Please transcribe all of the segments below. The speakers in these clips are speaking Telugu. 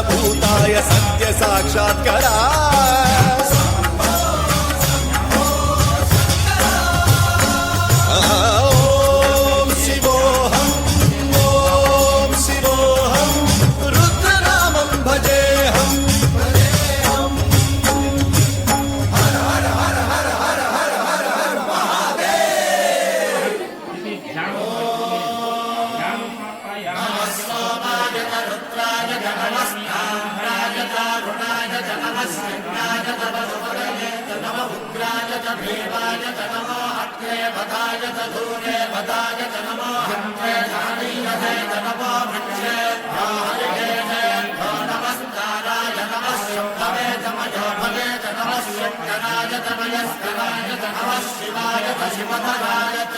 सर्वभूताय सत्यसाक्षात्करा पदागत नमो हन्ते धानीयते नमो भक्षे हरिकेशे नमस्काराय नमः शम्भवे तमयो भगे च नमः शङ्कराय तमयस्कराय च नमः शिवाय च शिवधराय च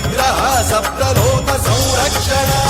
నిగ్రహ సప్తలోక సంరక్షణ.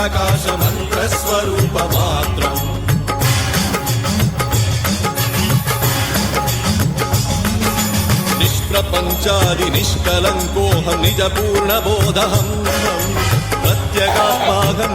దివ్య ప్రకాశ మంత్ర స్వరూప మాత్రం నిష్ప్రపంచాది నిష్కలంకోహం నిజ పూర్ణబోధహం ప్రత్యగాత్మాహం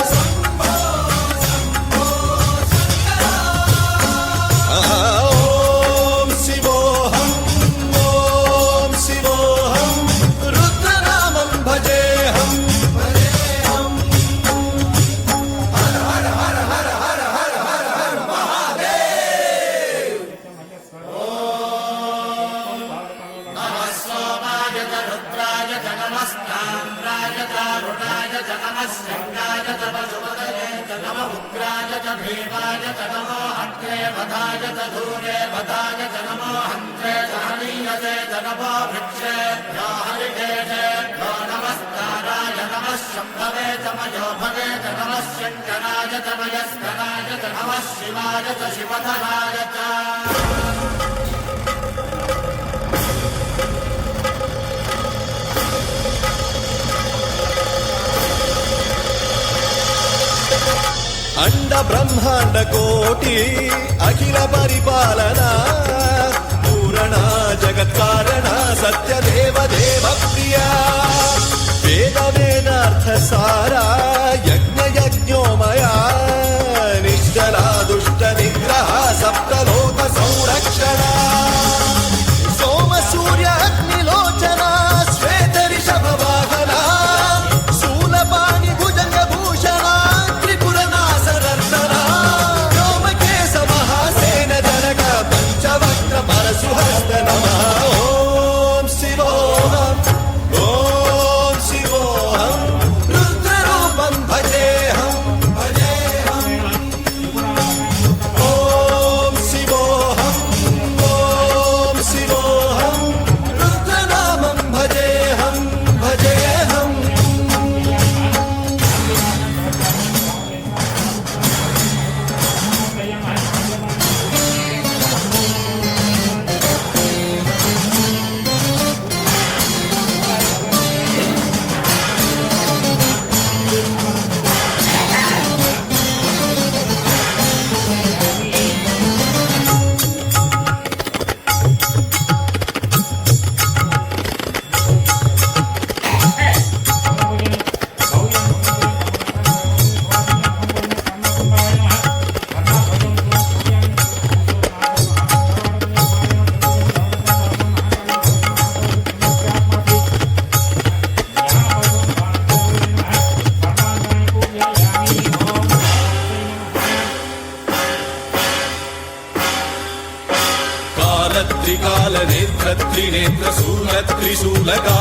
पतायत दूरे पतायत नमो हन्त्रे च हनीयते च नमो वृक्षे यो हरिके च यो नमस्काराय नमः शम्भवे तमयोभवे च नमः शङ्कराय तमयस्कराय च नमः शिवाय च शिवधराय च అండ బ్రహ్మాండ కోటి అఖిల పరిపాలన పూరణ జగత్కారణ సత్యదే. sisulega